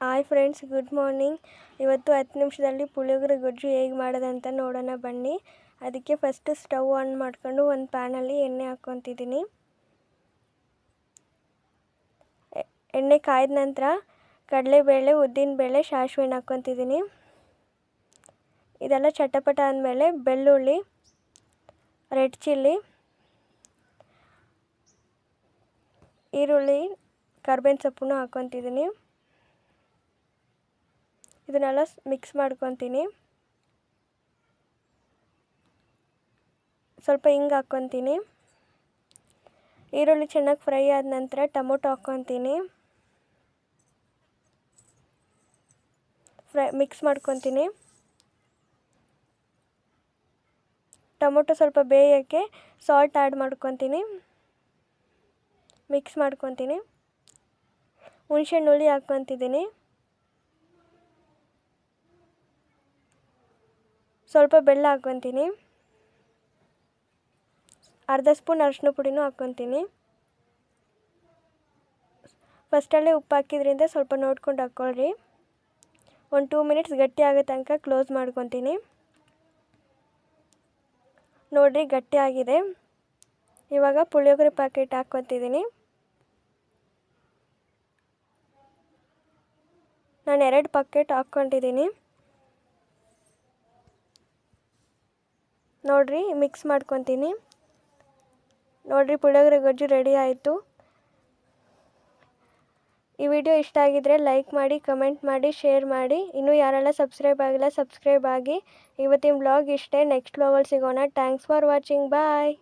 Hi friends good morning ಇವತ್ತು ಹತ್ತು ನಿಮಿಷದಲ್ಲಿ ಪುಳಿಯೋಗರೆ ಗೊಜ್ಜು ಹೇಗೆ ಮಾಡೋದಂತ ನೋಡೋಣ ಬನ್ನಿ. ಅದಕ್ಕೆ ಫಸ್ಟು ಸ್ಟವ್ ಆನ್ ಮಾಡಿಕೊಂಡು ಒಂದು ಪ್ಯಾನಲ್ಲಿ ಎಣ್ಣೆ ಹಾಕ್ಕೊತಿದ್ದೀನಿ. ಎಣ್ಣೆ ಕಾಯ್ದ ನಂತರ ಕಡಲೆಬೇಳೆ ಉದ್ದಿನಬೇಳೆ ಸಾಸಿವೆನ ಹಾಕ್ಕೊತಿದ್ದೀನಿ. ಇದೆಲ್ಲ ಚಟಪಟ ಆದಮೇಲೆ ಬೆಳ್ಳುಳ್ಳಿ ರೆಡ್ ಚಿಲ್ಲಿ ಈರುಳ್ಳಿ, ಕರ್ಬೇವಿನ ಸೊಪ್ಪನ್ನು ಹಾಕ್ಕೊತಿದ್ದೀನಿ. ಇದನ್ನೆಲ್ಲ ಮಿಕ್ಸ್ ಮಾಡ್ಕೊತೀನಿ. ಸ್ವಲ್ಪ ಹಿಂಗೆ ಹಾಕ್ಕೊತೀನಿ ಈರುಳ್ಳಿ ಚೆನ್ನಾಗಿ ಫ್ರೈ ಆದ ನಂತರ ಟೊಮೊಟೊ ಹಾಕ್ಕೊತೀನಿ ಫ್ರೈ ಮಿಕ್ಸ್ ಮಾಡ್ಕೊತೀನಿ. ಟೊಮೊಟೊ ಸ್ವಲ್ಪ ಬೇಯೋಕ್ಕೆ ಸಾಲ್ಟ್ ಆ್ಯಡ್ ಮಾಡ್ಕೊತೀನಿ. ಮಿಕ್ಸ್ ಮಾಡ್ಕೊತೀನಿ. ಹುಣ್ಸೆಹಣ್ಣು ಹುಳಿ ಹಾಕ್ಕೊತಿದ್ದೀನಿ ಸ್ವಲ್ಪ ಬೆಲ್ಲ ಹಾಕ್ಕೊತೀನಿ. ಅರ್ಧ ಸ್ಪೂನ್ ಅರಿಶಿನ ಪುಡಿನೂ ಹಾಕ್ಕೊತೀನಿ. ಫಸ್ಟಲ್ಲೇ ಉಪ್ಪು ಹಾಕಿದ್ರಿಂದ ಸ್ವಲ್ಪ ನೋಡ್ಕೊಂಡು ಹಾಕ್ಕೊಳ್ರಿ. ಒಂದು ಟೂ ಮಿನಿಟ್ಸ್ ಗಟ್ಟಿ ಆಗೋ ತನಕ ಕ್ಲೋಸ್ ಮಾಡ್ಕೊತೀನಿ. ನೋಡಿರಿ ಗಟ್ಟಿ ಆಗಿದೆ. ಇವಾಗ ಪುಳಿಯೋಗರೆ ಪ್ಯಾಕೆಟ್ ಹಾಕ್ಕೊತಿದ್ದೀನಿ. ನಾನು ಎರಡು ಪ್ಯಾಕೆಟ್ ಹಾಕ್ಕೊಂಡಿದ್ದೀನಿ. ನೋಡಿರಿ ಮಿಕ್ಸ್ ಮಾಡ್ಕೊತೀನಿ. ನೋಡಿರಿ, ಪುಳಿಯೋಗರೆ ಗೊಜ್ಜು ರೆಡಿ ಆಯಿತು. ಈ ವಿಡಿಯೋ ಇಷ್ಟ ಆಗಿದ್ದರೆ ಲೈಕ್ ಮಾಡಿ ಕಮೆಂಟ್ ಮಾಡಿ ಶೇರ್ ಮಾಡಿ. ಇನ್ನೂ ಯಾರೆಲ್ಲ ಸಬ್ಸ್ಕ್ರೈಬ್ ಆಗಿಲ್ಲ ಸಬ್ಸ್ಕ್ರೈಬ್ ಆಗಿ. ಇವತ್ತಿನ ಬ್ಲಾಗ್ ಇಷ್ಟೇ. ನೆಕ್ಸ್ಟ್ ಬ್ಲಾಗಲ್ಲಿ ಸಿಗೋಣ. Thanks for watching bye